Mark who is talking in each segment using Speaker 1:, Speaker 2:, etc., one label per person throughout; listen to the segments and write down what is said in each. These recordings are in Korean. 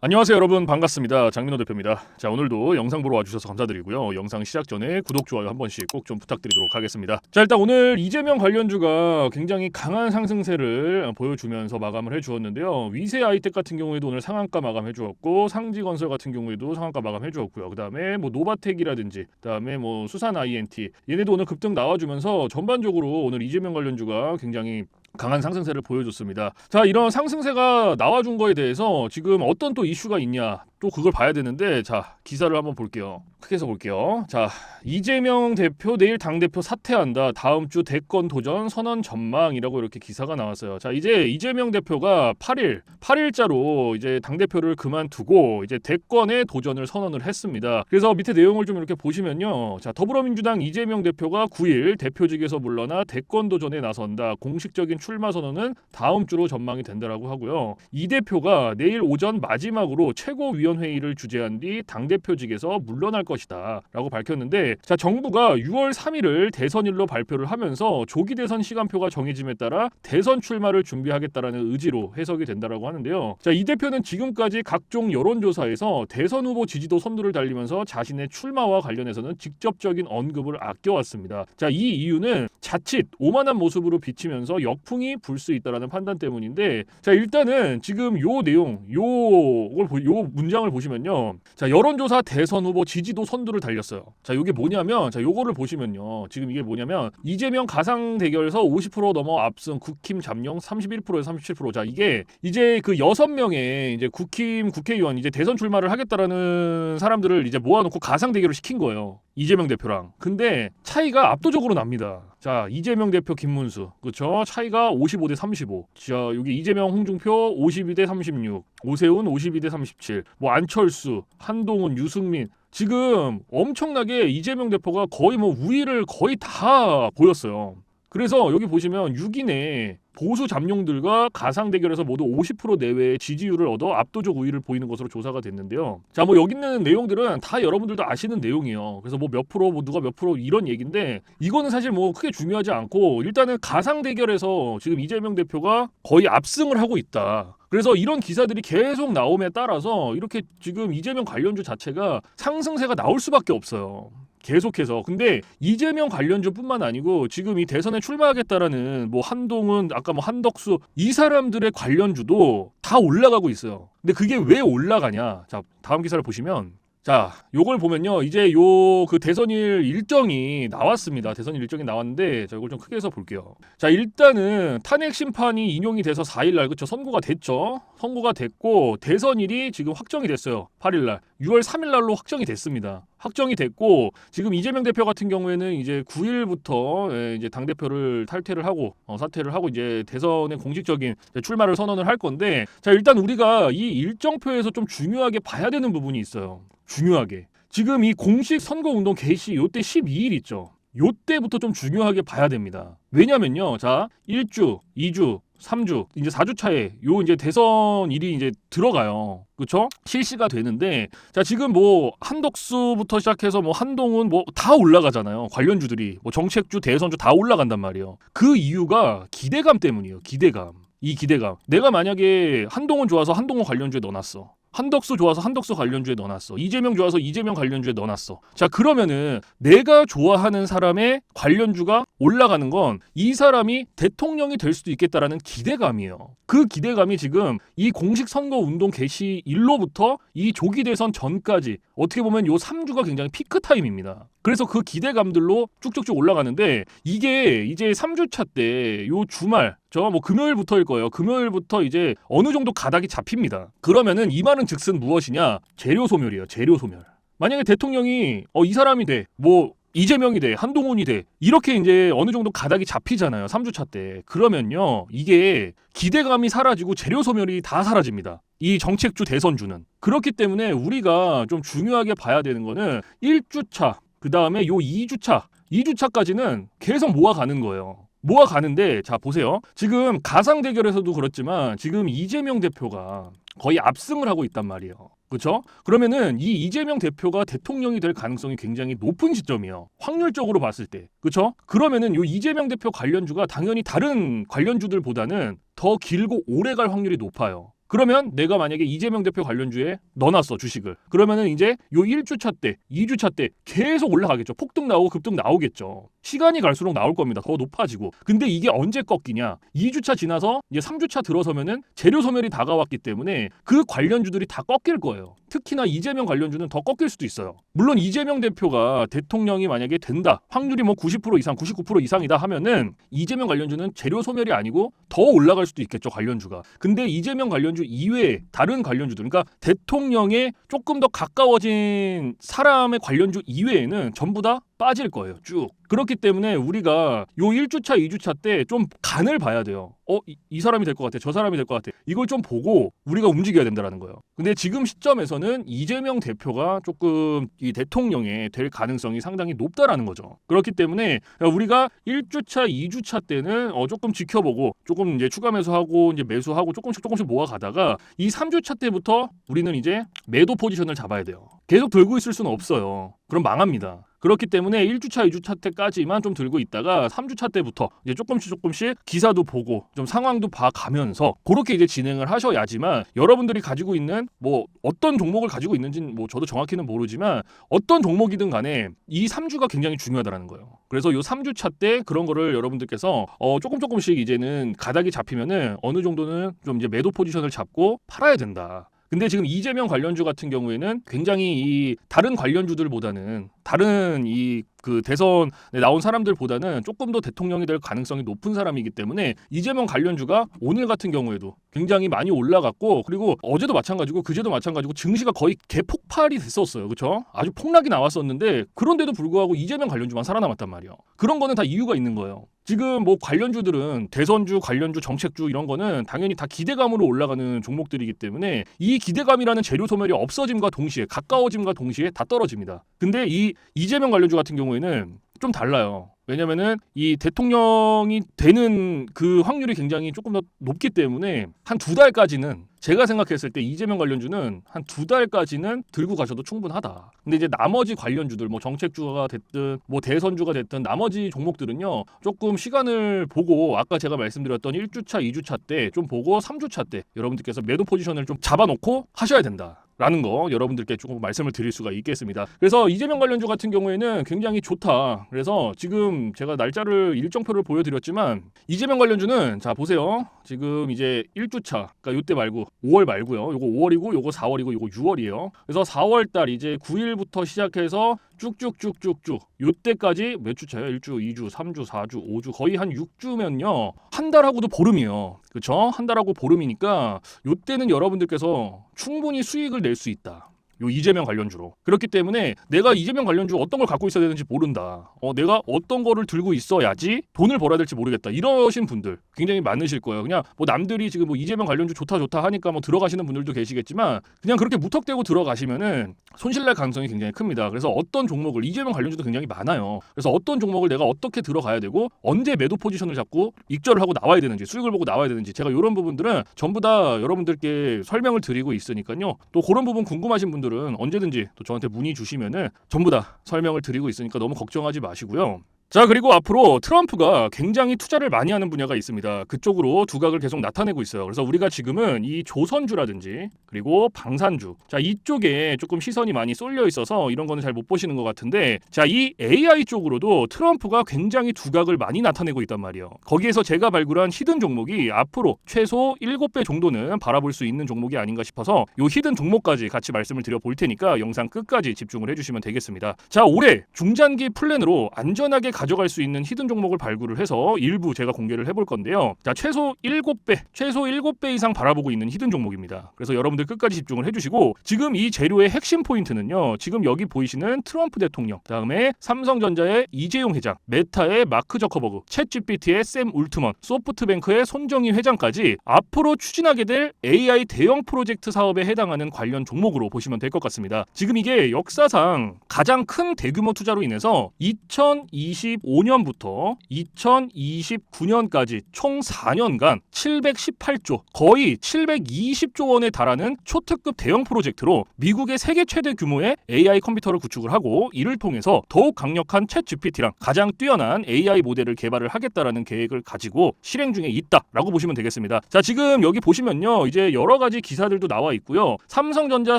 Speaker 1: 안녕하세요 여러분. 반갑습니다. 장민호 대표입니다. 자 오늘도 영상 보러 와주셔서 감사드리고요. 영상 시작 전에 구독 좋아요 한 번씩 꼭 좀 부탁드리도록 하겠습니다. 자 일단 오늘 이재명 관련주가 굉장히 강한 상승세를 보여주면서 마감을 해주었는데요. 위세 아이텍 같은 경우에도 오늘 상한가 마감해 주었고 상지건설 같은 경우에도 상한가 마감해 주었고요. 그 다음에 뭐 노바텍이라든지 그 다음에 뭐 수산 INT 얘네도 오늘 급등 나와주면서 전반적으로 오늘 이재명 관련주가 굉장히 강한 상승세를 보여줬습니다. 자, 이런 상승세가 나와준 거에 대해서 지금 어떤 또 이슈가 있냐? 또 그걸 봐야 되는데 자 기사를 한번 볼게요. 크게 해서 볼게요. 자 이재명 대표 내일 당 대표 사퇴한다. 다음 주 대권 도전 선언 전망이라고 이렇게 기사가 나왔어요. 자 이제 이재명 대표가 8일 8일자로 이제 당 대표를 그만두고 이제 대권에 도전을 선언을 했습니다. 그래서 밑에 내용을 좀 이렇게 보시면요. 자 더불어민주당 이재명 대표가 9일 대표직에서 물러나 대권 도전에 나선다. 공식적인 출마 선언은 다음 주로 전망이 된다라고 하고요. 이 대표가 내일 오전 마지막으로 최고위 위원회의를 주재한 뒤 당대표직에서 물러날 것이다라고 밝혔는데 자 정부가 6월 3일을 대선일로 발표를 하면서 조기 대선 시간표가 정해짐에 따라 대선 출마를 준비하겠다라는 의지로 해석이 된다라고 하는데요. 자 이 대표는 지금까지 각종 여론조사에서 대선 후보 지지도 선두를 달리면서 자신의 출마와 관련해서는 직접적인 언급을 아껴왔습니다. 자 이 이유는 자칫 오만한 모습으로 비치면서 역풍이 불 수 있다라는 판단 때문인데 자 일단은 지금 요 내용 요걸 보- 요 문장 을 보시면요. 자 여론조사 대선 후보 지지도 선두를 달렸어요. 자 이게 뭐냐면 자 요거를 보시면요. 지금 이게 뭐냐면 이재명 가상 대결에서 50% 넘어 앞선 국힘 잠룡 31%에서 37%. 자 이게 이제 그 여섯 명의 이제 국힘 국회의원 이제 대선 출마를 하겠다라는 사람들을 이제 모아놓고 가상 대결을 시킨 거예요. 이재명 대표랑. 근데 차이가 압도적으로 납니다. 자 이재명 대표 김문수 그렇죠 차이가 55대 35. 자 여기 이재명 홍준표 52대 36. 오세훈 52대 37. 뭐 안철수, 한동훈, 유승민 지금 엄청나게 이재명 대표가 거의 뭐 우위를 거의 다 보였어요. 그래서 여기 보시면 6인의 보수 잠룡들과 가상 대결에서 모두 50% 내외의 지지율을 얻어 압도적 우위를 보이는 것으로 조사가 됐는데요. 자, 뭐 여기 있는 내용들은 다 여러분들도 아시는 내용이에요. 그래서 뭐 몇 프로, 뭐 누가 몇 프로 이런 얘기인데 이거는 사실 뭐 크게 중요하지 않고 일단은 가상 대결에서 지금 이재명 대표가 거의 압승을 하고 있다. 그래서 이런 기사들이 계속 나옴에 따라서 이렇게 지금 이재명 관련주 자체가 상승세가 나올 수밖에 없어요. 계속해서 근데 이재명 관련주뿐만 아니고 지금 이 대선에 출마하겠다라는 뭐 한동훈 아까 뭐 한덕수 이 사람들의 관련주도 다 올라가고 있어요. 근데 그게 왜 올라가냐? 자 다음 기사를 보시면 자, 요걸 보면요. 이제 요 그 대선일 일정이 나왔습니다. 대선일 일정이 나왔는데 자, 이걸 좀 크게 해서 볼게요. 자, 일단은 탄핵 심판이 인용이 돼서 4일 날 그쵸 선고가 됐죠. 선고가 됐고 대선일이 지금 확정이 됐어요. 8일 날. 6월 3일 날로 확정이 됐습니다. 확정이 됐고 지금 이재명 대표 같은 경우에는 이제 9일부터 예, 이제 당 대표를 탈퇴를 하고 어, 사퇴를 하고 이제 대선에 공식적인 출마를 선언을 할 건데 자 일단 우리가 이 일정표에서 좀 중요하게 봐야 되는 부분이 있어요. 중요하게 지금 이 공식 선거 운동 개시 요때 12일 있죠. 요때부터 좀 중요하게 봐야 됩니다. 왜냐면요. 자, 1주, 2주, 3주, 이제 4주 차에 요 이제 대선 일이 이제 들어가요. 그렇죠? 실시가 되는데 자, 지금 뭐 한덕수부터 시작해서 뭐 한동훈 뭐 다 올라가잖아요. 관련주들이 뭐 정책주, 대선주 다 올라간단 말이에요. 그 이유가 기대감 때문이에요. 기대감. 이 기대감. 내가 만약에 한동훈 좋아서 한동훈 관련주에 넣어놨어. 한덕수 좋아서 한덕수 관련주에 넣어놨어. 이재명 좋아서 이재명 관련주에 넣어놨어. 자 그러면은 내가 좋아하는 사람의 관련주가 올라가는 건 이 사람이 대통령이 될 수도 있겠다라는 기대감이에요. 그 기대감이 지금 이 공식 선거 운동 개시 일로부터 이 조기 대선 전까지 어떻게 보면 요 3주가 굉장히 피크 타임입니다. 그래서 그 기대감들로 쭉쭉쭉 올라가는데 이게 이제 3주차 때 요 주말 저뭐 금요일부터일 거예요. 금요일부터 이제 어느 정도 가닥이 잡힙니다. 그러면은 이 말은 즉슨 무엇이냐? 재료 소멸이에요. 재료 소멸. 만약에 대통령이 어 이 사람이 돼. 뭐 이재명이 돼. 한동훈이 돼. 이렇게 이제 어느 정도 가닥이 잡히잖아요. 3주차 때. 그러면요. 이게 기대감이 사라지고 재료 소멸이 다 사라집니다. 이 정책주 대선주는. 그렇기 때문에 우리가 좀 중요하게 봐야 되는 거는 1주차, 그 다음에 요 2주차, 2주차까지는 계속 모아가는 거예요. 모아가는데 자 보세요. 지금 가상 대결에서도 그렇지만 지금 이재명 대표가 거의 압승을 하고 있단 말이에요. 그렇죠? 그러면은 이 이재명 대표가 대통령이 될 가능성이 굉장히 높은 시점이에요. 확률적으로 봤을 때. 그렇죠? 그러면은 요 이재명 대표 관련주가 당연히 다른 관련주들보다는 더 길고 오래 갈 확률이 높아요. 그러면 내가 만약에 이재명 대표 관련주에 넣어놨어 주식을. 그러면은 이제 요 1주차 때, 2주차 때 계속 올라가겠죠. 폭등 나오고 급등 나오겠죠. 시간이 갈수록 나올 겁니다. 더 높아지고. 근데 이게 언제 꺾이냐? 2주차 지나서 이제 3주차 들어서면은 재료 소멸이 다가왔기 때문에 그 관련주들이 다 꺾일 거예요. 특히나 이재명 관련주는 더 꺾일 수도 있어요. 물론 이재명 대표가 대통령이 만약에 된다. 확률이 뭐 90% 이상, 99% 이상이다 하면은 이재명 관련주는 재료 소멸이 아니고 더 올라갈 수도 있겠죠, 관련주가. 근데 이재명 관련주 이외에 다른 관련주들 그러니까 대통령에 조금 더 가까워진 사람의 관련주 이외에는 전부 다 빠질 거예요. 쭉. 그렇기 때문에 우리가 요 1주차, 2주차 때 좀 간을 봐야 돼요. 어, 이, 이 사람이 될 것 같아. 저 사람이 될 것 같아. 이걸 좀 보고 우리가 움직여야 된다라는 거예요. 근데 지금 시점에서는 이재명 대표가 조금 이 대통령에 될 가능성이 상당히 높다라는 거죠. 그렇기 때문에 우리가 1주차, 2주차 때는 어, 조금 지켜보고 조금 이제 추가 매수하고 이제 매수하고 조금씩 조금씩 모아 가다가 이 3주차 때부터 우리는 이제 매도 포지션을 잡아야 돼요. 계속 들고 있을 수는 없어요. 그럼 망합니다. 그렇기 때문에 1주차, 2주차 때까지만 좀 들고 있다가 3주차 때부터 이제 조금씩 조금씩 기사도 보고 좀 상황도 봐가면서 그렇게 이제 진행을 하셔야지만 여러분들이 가지고 있는 뭐 어떤 종목을 가지고 있는지는 뭐 저도 정확히는 모르지만 어떤 종목이든 간에 이 3주가 굉장히 중요하다는 거예요. 그래서 요 3주차 때 그런 거를 여러분들께서 어 조금 조금씩 이제는 가닥이 잡히면은 어느 정도는 좀 이제 매도 포지션을 잡고 팔아야 된다. 근데 지금 이재명 관련주 같은 경우에는 굉장히 이 다른 관련주들보다는 다른 이 그 대선에 나온 사람들보다는 조금 더 대통령이 될 가능성이 높은 사람이기 때문에 이재명 관련주가 오늘 같은 경우에도 굉장히 많이 올라갔고 그리고 어제도 마찬가지고 그제도 마찬가지고 증시가 거의 개폭발이 됐었어요. 그렇죠? 아주 폭락이 나왔었는데 그런데도 불구하고 이재명 관련주만 살아남았단 말이에요. 그런 거는 다 이유가 있는 거예요. 지금 뭐 관련주들은 대선주, 관련주, 정책주 이런 거는 당연히 다 기대감으로 올라가는 종목들이기 때문에 이 기대감이라는 재료 소멸이 없어짐과 동시에 가까워짐과 동시에 다 떨어집니다. 근데 이 이재명 관련주 같은 경우에는 좀 달라요. 왜냐면은 이 대통령이 되는 그 확률이 굉장히 조금 더 높기 때문에 한 두 달까지는 제가 생각했을 때 이재명 관련주는 한 두 달까지는 들고 가셔도 충분하다. 근데 이제 나머지 관련주들 뭐 정책주가 됐든 뭐 대선주가 됐든 나머지 종목들은요. 조금 시간을 보고 아까 제가 말씀드렸던 1주차, 2주차 때 좀 보고 3주차 때 여러분들께서 매도 포지션을 좀 잡아놓고 하셔야 된다. 라는 거 여러분들께 조금 말씀을 드릴 수가 있겠습니다. 그래서 이재명 관련주 같은 경우에는 굉장히 좋다. 그래서 지금 제가 날짜를 일정표를 보여드렸지만 이재명 관련주는 자 보세요. 지금 이제 1주차 그러니까 요때 말고 5월 말고요. 요거 5월이고 요거 4월이고 요거 6월이에요. 그래서 4월 달 이제 9일부터 시작해서 쭉쭉쭉쭉쭉 요때까지 몇 주차요? 1주, 2주, 3주, 4주, 5주 거의 한 6주면요. 한 달하고도 보름이에요. 그렇죠? 한 달하고 보름이니까 요때는 여러분들께서 충분히 수익을 낼 수 있다. 요 이재명 관련주로 그렇기 때문에 내가 이재명 관련주 어떤 걸 갖고 있어야 되는지 모른다. 어, 내가 어떤 거를 들고 있어야지 돈을 벌어야 될지 모르겠다. 이러신 분들 굉장히 많으실 거예요. 그냥 뭐 남들이 지금 뭐 이재명 관련주 좋다 좋다 하니까 뭐 들어가시는 분들도 계시겠지만 그냥 그렇게 무턱대고 들어가시면은 손실날 가능성이 굉장히 큽니다. 그래서 어떤 종목을 이재명 관련주도 굉장히 많아요. 그래서 어떤 종목을 내가 어떻게 들어가야 되고 언제 매도 포지션을 잡고 익절을 하고 나와야 되는지 수익을 보고 나와야 되는지 제가 이런 부분들은 전부 다 여러분들께 설명을 드리고 있으니까요. 또 그런 부분 궁금하신 분들 분들은 언제든지 또 저한테 문의 주시면은 전부 다 설명을 드리고 있으니까 너무 걱정하지 마시고요. 자 그리고 앞으로 트럼프가 굉장히 투자를 많이 하는 분야가 있습니다. 그쪽으로 두각을 계속 나타내고 있어요. 그래서 우리가 지금은 이 조선주라든지 그리고 방산주 자 이쪽에 조금 시선이 많이 쏠려 있어서 이런 거는 잘 못 보시는 것 같은데 자 이 AI 쪽으로도 트럼프가 굉장히 두각을 많이 나타내고 있단 말이에요. 거기에서 제가 발굴한 히든 종목이 앞으로 최소 7배 정도는 바라볼 수 있는 종목이 아닌가 싶어서 요 히든 종목까지 같이 말씀을 드려 볼 테니까 영상 끝까지 집중을 해 주시면 되겠습니다. 자 올해 중장기 플랜으로 안전하게 가져갈 수 있는 히든 종목을 발굴을 해서 일부 제가 공개를 해볼 건데요. 자, 최소 7배, 최소 7배 이상 바라보고 있는 히든 종목입니다. 그래서 여러분들 끝까지 집중을 해주시고 지금 이 재료의 핵심 포인트는요. 지금 여기 보이시는 트럼프 대통령, 다음에 삼성전자의 이재용 회장, 메타의 마크 저커버그, 챗GPT의 샘 울트먼, 소프트뱅크의 손정희 회장까지 앞으로 추진하게 될 AI 대형 프로젝트 사업에 해당하는 관련 종목으로 보시면 될 것 같습니다. 지금 이게 역사상 가장 큰 대규모 투자로 인해서 2020 2015년부터 2029년까지 총 4년간 718조, 거의 720조 원에 달하는 초특급 대형 프로젝트로 미국의 세계 최대 규모의 AI 컴퓨터를 구축을 하고 이를 통해서 더욱 강력한 챗 GPT랑 가장 뛰어난 AI 모델을 개발을 하겠다라는 계획을 가지고 실행 중에 있다라고 보시면 되겠습니다. 자, 지금 여기 보시면요. 이제 여러 가지 기사들도 나와 있고요. 삼성전자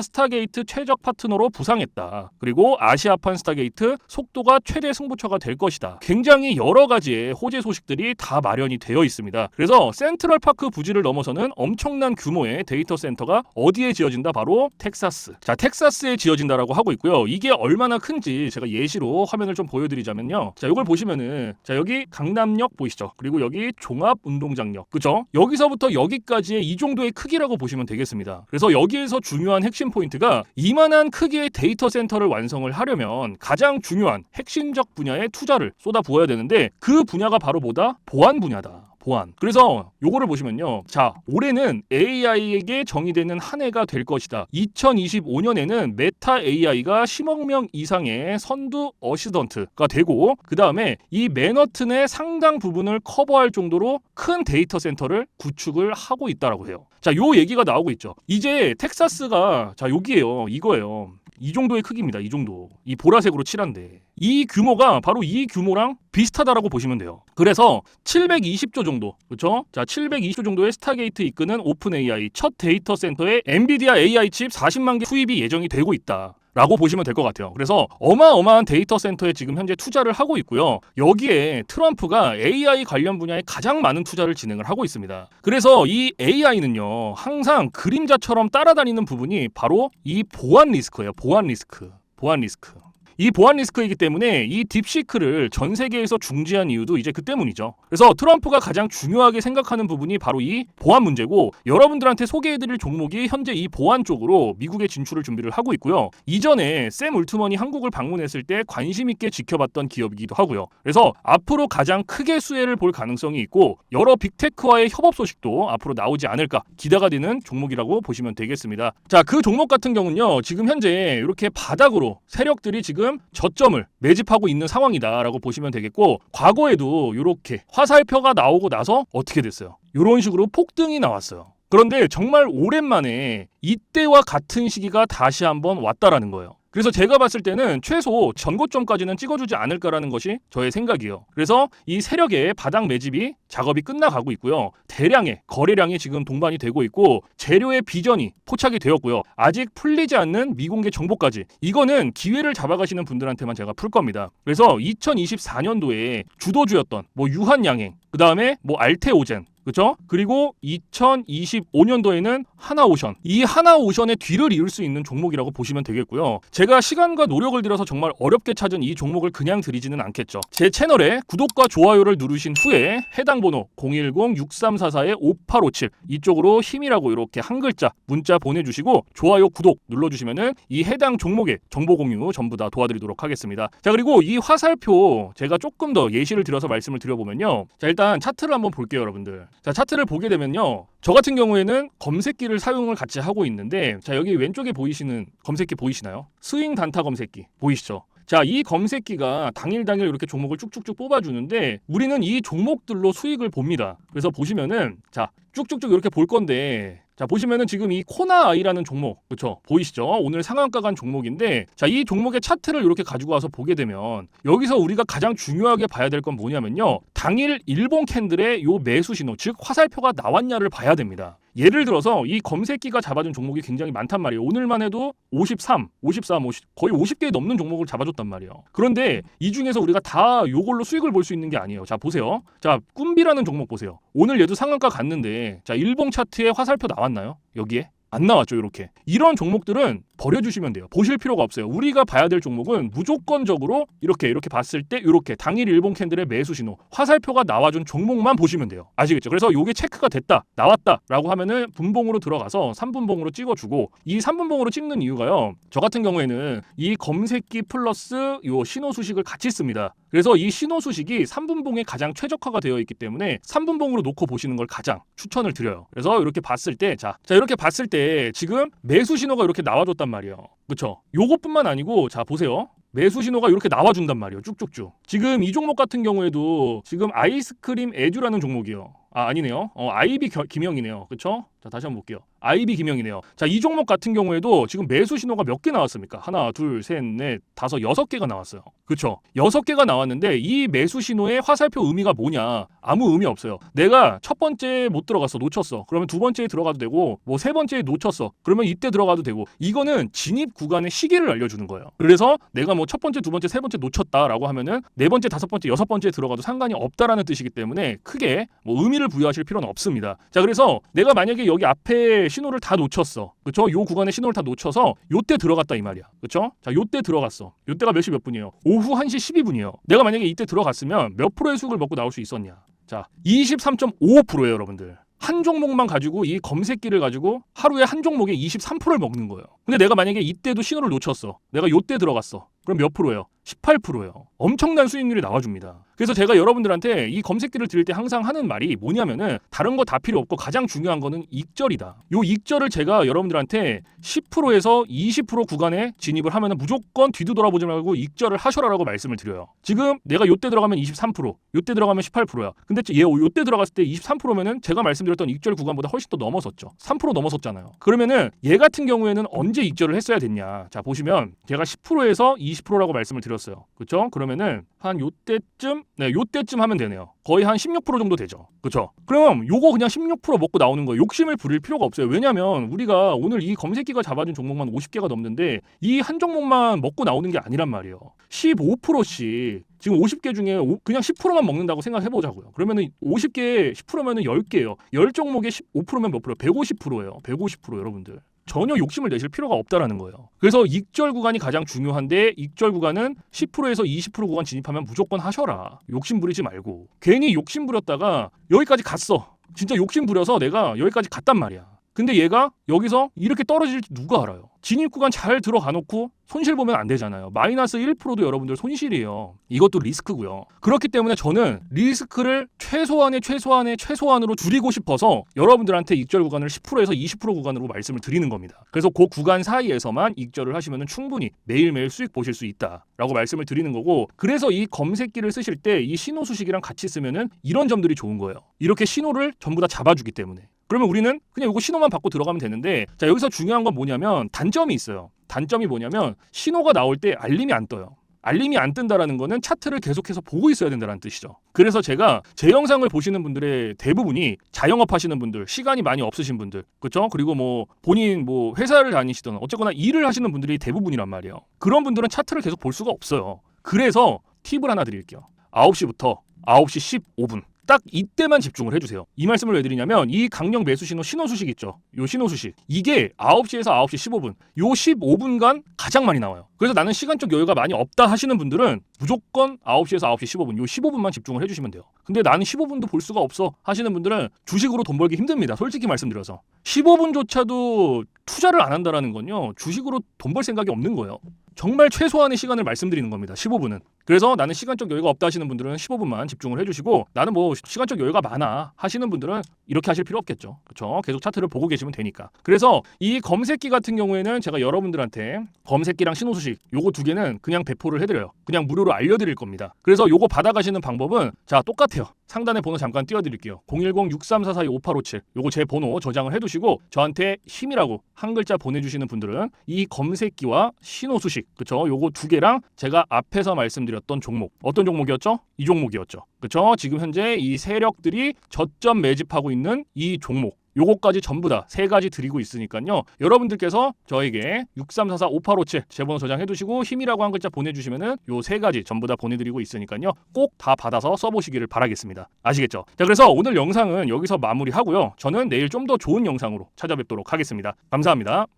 Speaker 1: 스타게이트 최적 파트너로 부상했다. 그리고 아시아판 스타게이트 속도가 최대 승부처가 될 것이다. 굉장히 여러 가지의 호재 소식들이 다 마련이 되어 있습니다. 그래서 센트럴 파크 부지를 넘어서는 엄청난 규모의 데이터 센터가 어디에 지어진다? 바로 텍사스. 자, 텍사스에 지어진다라고 하고 있고요. 이게 얼마나 큰지 제가 예시로 화면을 좀 보여드리자면요. 자, 이걸 보시면은 자 여기 강남역 보이시죠? 그리고 여기 종합운동장역, 그죠? 여기서부터 여기까지의 이 정도의 크기라고 보시면 되겠습니다. 그래서 여기에서 중요한 핵심 포인트가 이만한 크기의 데이터 센터를 완성을 하려면 가장 중요한 핵심적 분야에 투자를 쏟아 부어야 되는데 그 분야가 바로 뭐다? 보안 분야다. 보안. 그래서 요거를 보시면요. 자, 올해는 AI에게 정의되는 한 해가 될 것이다. 2025년에는 메타 AI가 10억 명 이상의 선두 어시던트가 되고 그 다음에 이 맨허튼의 상당 부분을 커버할 정도로 큰 데이터 센터를 구축을 하고 있다라고 해요. 자, 요 얘기가 나오고 있죠. 이제 텍사스가 자 여기에요. 이거예요. 이 정도의 크기입니다. 이 정도. 이 보라색으로 칠한데 이 규모가 바로 이 규모랑 비슷하다라고 보시면 돼요. 그래서 720조 정도, 그렇죠? 자, 720조 정도의 스타게이트 이끄는 오픈 AI 첫 데이터 센터에 엔비디아 AI 칩 40만 개 투입이 예정이 되고 있다. 라고 보시면 될 것 같아요. 그래서 어마어마한 데이터 센터에 지금 현재 투자를 하고 있고요. 여기에 트럼프가 AI 관련 분야에 가장 많은 투자를 진행을 하고 있습니다. 그래서 이 AI는요, 항상 그림자처럼 따라다니는 부분이 바로 이 보안 리스크예요. 보안 리스크. 보안 리스크. 이 보안 리스크이기 때문에 이 딥시크를 전 세계에서 중지한 이유도 이제 그 때문이죠. 그래서 트럼프가 가장 중요하게 생각하는 부분이 바로 이 보안 문제고 여러분들한테 소개해드릴 종목이 현재 이 보안 쪽으로 미국에 진출을 준비를 하고 있고요. 이전에 샘 울트먼이 한국을 방문했을 때 관심 있게 지켜봤던 기업이기도 하고요. 그래서 앞으로 가장 크게 수혜를 볼 가능성이 있고 여러 빅테크와의 협업 소식도 앞으로 나오지 않을까 기대가 되는 종목이라고 보시면 되겠습니다. 자, 그 종목 같은 경우는요. 지금 현재 이렇게 바닥으로 세력들이 지금 저점을 매집하고 있는 상황이다라고 보시면 되겠고 과거에도 이렇게 화살표가 나오고 나서 어떻게 됐어요? 이런 식으로 폭등이 나왔어요. 그런데 정말 오랜만에 이때와 같은 시기가 다시 한번 왔다라는 거예요. 그래서 제가 봤을 때는 최소 전고점까지는 찍어주지 않을까라는 것이 저의 생각이에요. 그래서 이 세력의 바닥 매집이 작업이 끝나가고 있고요. 대량의 거래량이 지금 동반이 되고 있고 재료의 비전이 포착이 되었고요. 아직 풀리지 않는 미공개 정보까지 이거는 기회를 잡아가시는 분들한테만 제가 풀 겁니다. 그래서 2024년도에 주도주였던 뭐 유한양행 그 다음에 뭐 알테오젠 그렇죠? 그리고 2025년도에는 하나오션. 이 하나오션의 뒤를 이을 수 있는 종목이라고 보시면 되겠고요. 제가 시간과 노력을 들여서 정말 어렵게 찾은 이 종목을 그냥 드리지는 않겠죠. 제 채널에 구독과 좋아요를 누르신 후에 해당 번호 010-6344-5857 이쪽으로 힘이라고 이렇게 한 글자 문자 보내주시고 좋아요, 구독 눌러주시면은 이 해당 종목의 정보 공유 전부 다 도와드리도록 하겠습니다. 자 그리고 이 화살표 제가 조금 더 예시를 들어서 말씀을 드려보면요. 자 일단 차트를 한번 볼게요, 여러분들. 자, 차트를 보게 되면요. 저 같은 경우에는 검색기를 사용을 같이 하고 있는데 자, 여기 왼쪽에 보이시는 검색기 보이시나요? 스윙 단타 검색기 보이시죠? 자, 이 검색기가 당일 당일 이렇게 종목을 쭉쭉쭉 뽑아주는데 우리는 이 종목들로 수익을 봅니다. 그래서 보시면은 자, 쭉쭉쭉 이렇게 볼 건데 자 보시면은 지금 이 코나 아이라는 종목 그렇죠 보이시죠? 오늘 상한가 간 종목인데 자 이 종목의 차트를 이렇게 가지고 와서 보게 되면 여기서 우리가 가장 중요하게 봐야 될 건 뭐냐면요. 당일 일본 캔들의 요 매수 신호 즉 화살표가 나왔냐를 봐야 됩니다 예를 들어서 이 검색기가 잡아준 종목이 굉장히 많단 말이에요. 오늘만 해도 53, 53, 50 거의 50개 넘는 종목을 잡아줬단 말이에요. 그런데 이 중에서 우리가 다 요걸로 수익을 볼 수 있는 게 아니에요. 자 보세요. 자 꿈비라는 종목 보세요. 오늘 얘도 상한가 갔는데 자 일봉 차트에 화살표 나왔나요? 여기에? 안 나왔죠, 이렇게. 이런 종목들은 버려주시면 돼요. 보실 필요가 없어요. 우리가 봐야 될 종목은 무조건적으로 이렇게 이렇게 봤을 때 이렇게 당일 일본 캔들의 매수 신호 화살표가 나와준 종목만 보시면 돼요. 아시겠죠? 그래서 이게 체크가 됐다, 나왔다라고 하면은 분봉으로 들어가서 3분봉으로 찍어주고 이 3분봉으로 찍는 이유가요. 저 같은 경우에는 이 검색기 플러스 요 신호 수식을 같이 씁니다. 그래서 이 신호 수식이 3분봉에 가장 최적화가 되어 있기 때문에 3분봉으로 놓고 보시는 걸 가장 추천을 드려요. 그래서 이렇게 봤을 때 자, 자 이렇게 봤을 때 지금 매수 신호가 이렇게 나와줬단 말이에요. 그렇죠? 요것뿐만 아니고 자 보세요. 매수 신호가 이렇게 나와준단 말이에요. 쭉쭉쭉. 지금 이 종목 같은 경우에도 지금 아이스크림 에듀라는 종목이요. 아 아니네요. 어 아이비 겨- 김영이네요. 그렇죠? 자 다시 한번 볼게요. 아이비 김영이네요. 자 이 종목 같은 경우에도 지금 매수 신호가 몇 개 나왔습니까? 하나, 둘, 셋, 넷, 다섯, 여섯 개가 나왔어요. 그렇죠? 여섯 개가 나왔는데 이 매수 신호의 화살표 의미가 뭐냐? 아무 의미 없어요. 내가 첫 번째 못 들어갔어, 놓쳤어. 그러면 두 번째에 들어가도 되고, 뭐 세 번째에 놓쳤어. 그러면 이때 들어가도 되고. 이거는 진입 구간의 시기를 알려주는 거예요. 그래서 내가 뭐 첫 번째, 두 번째, 세 번째 놓쳤다라고 하면은 네 번째, 다섯 번째, 여섯 번째 들어가도 상관이 없다라는 뜻이기 때문에 크게 뭐 의미를 부여하실 필요는 없습니다. 자, 그래서 내가 만약에 여기 앞에 신호를 다 놓쳤어. 그쵸? 요 구간의 신호를 다 놓쳐서 요때 들어갔다 이 말이야. 그쵸? 자, 요때 들어갔어. 요때가 몇 시 몇 분이에요? 오후 1시 12분이에요. 내가 만약에 이때 들어갔으면 몇 프로의 수익을 먹고 나올 수 있었냐? 자, 23.55%예요, 여러분들. 한 종목만 가지고 이 검색기를 가지고 하루에 한 종목에 23%를 먹는 거예요. 근데 내가 만약에 이때도 신호를 놓쳤어. 내가 요때 들어갔어. 그럼 몇 프로예요? 18%예요. 엄청난 수익률이 나와줍니다. 그래서 제가 여러분들한테 이 검색기를 드릴 때 항상 하는 말이 뭐냐면은 다른 거 다 필요 없고 가장 중요한 거는 익절이다. 요 익절을 제가 여러분들한테 10%에서 20% 구간에 진입을 하면은 무조건 뒤도 돌아보지 말고 익절을 하셔라라고 말씀을 드려요. 지금 내가 요때 들어가면 23%, 요때 들어가면 18%야. 근데 얘 요때 들어갔을 때 23%면은 제가 말씀드렸던 익절 구간보다 훨씬 더 넘어섰죠. 3% 넘어섰잖아요. 그러면은 얘 같은 경우에는 언제 익절을 했어야 됐냐? 자 보시면 제가 10%에서 20%라고 말씀을 드렸어요. 그렇죠? 그러면은 한 요때쯤 네, 요때쯤 하면 되네요. 거의 한 16% 정도 되죠. 그렇죠? 그럼 요거 그냥 16% 먹고 나오는 거예요. 욕심을 부릴 필요가 없어요. 왜냐면 우리가 오늘 이 검색기가 잡아준 종목만 50개가 넘는데 이 한 종목만 먹고 나오는 게 아니란 말이에요. 15%씩 지금 50개 중에 오- 그냥 10%만 먹는다고 생각해 보자고요. 그러면은 50개에 10%면은 10개예요. 10종목에 15%면 몇 프로? 150%예요. 150% 여러분들. 전혀 욕심을 내실 필요가 없다라는 거예요. 그래서 익절 구간이 가장 중요한데 익절 구간은 10%에서 20% 구간 진입하면 무조건 하셔라. 욕심 부리지 말고. 괜히 욕심 부렸다가 여기까지 갔어. 진짜 욕심 부려서 내가 여기까지 갔단 말이야. 근데 얘가 여기서 이렇게 떨어질지 누가 알아요? 진입 구간 잘 들어가 놓고 손실 보면 안 되잖아요. 마이너스 1%도 여러분들 손실이에요. 이것도 리스크고요. 그렇기 때문에 저는 리스크를 최소한의 최소한의 최소한으로 줄이고 싶어서 여러분들한테 익절 구간을 10%에서 20% 구간으로 말씀을 드리는 겁니다. 그래서 그 구간 사이에서만 익절을 하시면 충분히 매일매일 수익 보실 수 있다라고 말씀을 드리는 거고 그래서 이 검색기를 쓰실 때 이 신호 수식이랑 같이 쓰면은 이런 점들이 좋은 거예요. 이렇게 신호를 전부 다 잡아주기 때문에. 그러면 우리는 그냥 이거 신호만 받고 들어가면 되는데 자 여기서 중요한 건 뭐냐면 단점이 있어요. 단점이 뭐냐면 신호가 나올 때 알림이 안 떠요. 알림이 안 뜬다라는 거는 차트를 계속해서 보고 있어야 된다는 뜻이죠. 그래서 제가 제 영상을 보시는 분들의 대부분이 자영업 하시는 분들, 시간이 많이 없으신 분들, 그렇죠? 그리고 뭐 본인 뭐 회사를 다니시던 어쨌거나 일을 하시는 분들이 대부분이란 말이에요. 그런 분들은 차트를 계속 볼 수가 없어요. 그래서 팁을 하나 드릴게요. 9시부터 9시 15분 딱 이때만 집중을 해주세요. 이 말씀을 왜 드리냐면 이 강력 매수 신호 신호 수식 있죠. 요 신호 수식 이게 9시에서 9시 15분 요 15분간 가장 많이 나와요. 그래서 나는 시간적 여유가 많이 없다 하시는 분들은 무조건 9시에서 9시 15분 요 15분만 집중을 해주시면 돼요. 근데 나는 15분도 볼 수가 없어 하시는 분들은 주식으로 돈 벌기 힘듭니다. 솔직히 말씀드려서 15분조차도 투자를 안 한다라는 건요 주식으로 돈 벌 생각이 없는 거예요. 정말 최소한의 시간을 말씀드리는 겁니다. 15분은. 그래서 나는 시간적 여유가 없다 하시는 분들은 15분만 집중을 해주시고 나는 뭐 시간적 여유가 많아 하시는 분들은 이렇게 하실 필요 없겠죠. 그렇죠? 계속 차트를 보고 계시면 되니까. 그래서 이 검색기 같은 경우에는 제가 여러분들한테 검색기랑 신호수식 요거 두 개는 그냥 배포를 해드려요. 그냥 무료로 알려드릴 겁니다. 그래서 요거 받아가시는 방법은 자 똑같아요. 상단에 번호 잠깐 띄워드릴게요. 010-6344-5857 요거 제 번호 저장을 해두시고 저한테 힘이라고 한 글자 보내주시는 분들은 이 검색기와 신호수식 그쵸 요거 두 개랑 제가 앞에서 말씀드렸던 종목 어떤 종목이었죠? 이 종목이었죠. 그쵸 지금 현재 이 세력들이 저점 매집하고 있는 이 종목 요거까지 전부 다 세 가지 드리고 있으니까요. 여러분들께서 저에게 6344-5857 제 번호 저장해 두시고 힘이라고 한 글자 보내주시면은 요 세 가지 전부 다 보내드리고 있으니까요. 꼭 다 받아서 써보시기를 바라겠습니다. 아시겠죠? 자 그래서 오늘 영상은 여기서 마무리하고요. 저는 내일 좀 더 좋은 영상으로 찾아뵙도록 하겠습니다. 감사합니다.